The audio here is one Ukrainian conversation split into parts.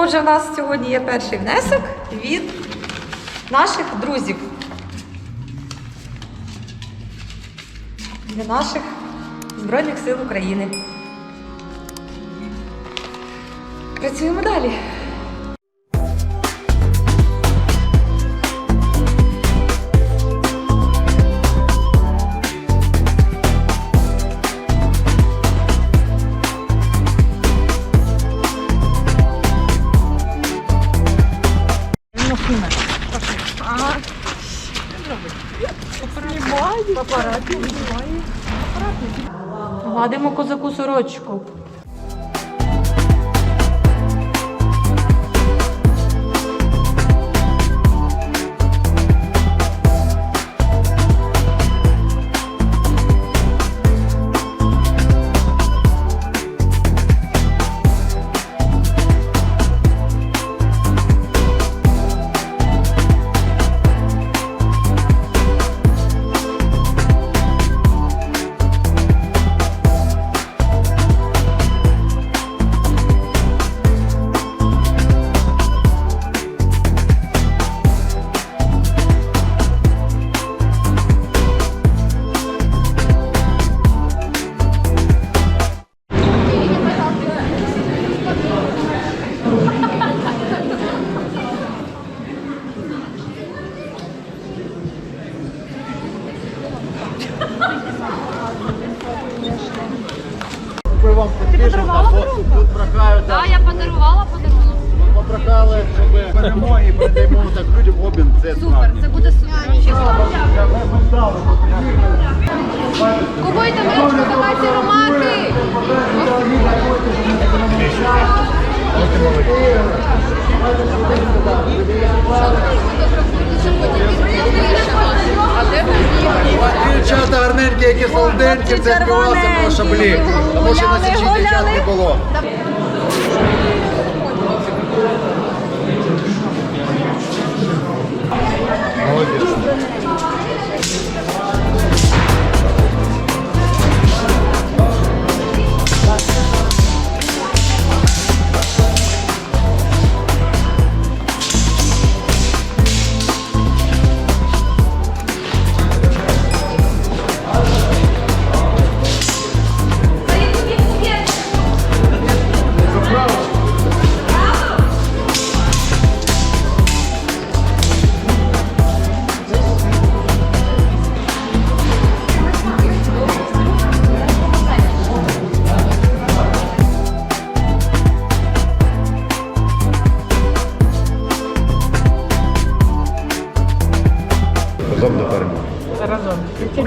Отже, у нас сьогодні є перший внесок від наших друзів. Для наших Збройних сил України. Працюємо далі. Гладимо козаку сорочку. Вам підпишемо, бо тут прохають, Так, я подарувала подарунок. попрохали, щоб беремо і передаємо так людям обмін. Це Супер, це буде супер. Купуйте мерч Козакаці Ромахи! Дівчата солденькі, це співалося про шаблі. Тому що на січі дівчат не було.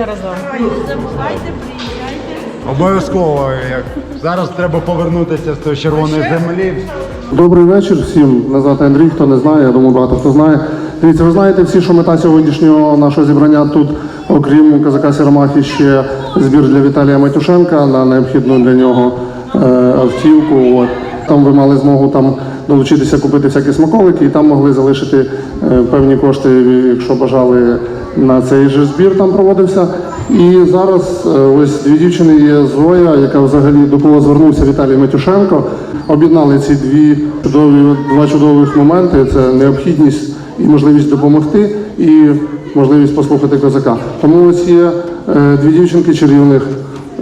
Разом. Тільки разом. Обов'язково. як Зараз треба повернутися з тої червоної землі. Добрий вечір всім. Мене звати Андрій. Хто не знає, я думаю, багато хто знає. Дивіться, ви знаєте всі, що мета сьогоднішнього нашого зібрання тут, окрім козака Сіромахи, ще збір для Віталія Матюшенка на необхідну для нього е, автівку. От. Там ви мали змогу там долучитися, купити всякі смаколики, і там могли залишити е, певні кошти, якщо бажали на цей же збір там проводився. І зараз е, ось дві дівчини є Зоя, яка взагалі до кого звернувся Віталій Матюшенко. Об'єднали ці дві чудові два чудових моменти: це необхідність і можливість допомогти, і можливість послухати козака. Тому ось є е, дві дівчинки чарівних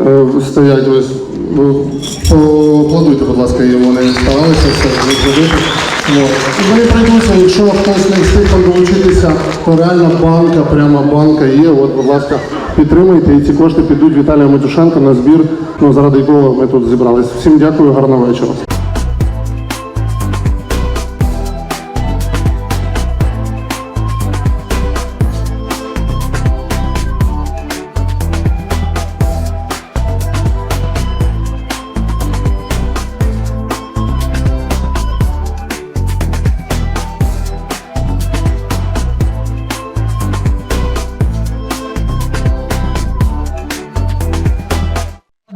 е, стоять ось. Ви Поаплодуйте, будь ласка, і вони старалися все зробити. І Вони прийдуться, якщо хтось не встиг долучитися, то реально банка, прямо банка є. От, будь ласка, підтримайте, і ці кошти підуть Віталія Матюшенка на збір, ну, заради якого ми тут зібрались. Всім дякую, гарного вечора.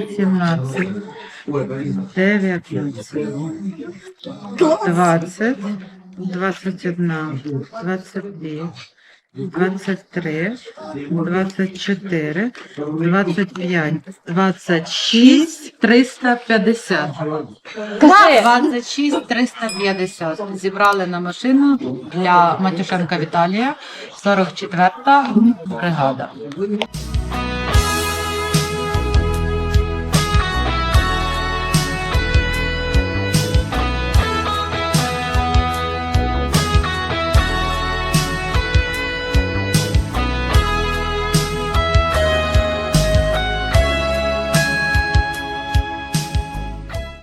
вісімнадцять, дев'ятнадцять, двадцять, двадцять одна, двадцять дві. 23, 24, 25, 26, 350. 26, 350. Зібрали на машину для Матюшенка Віталія, 44-та бригада.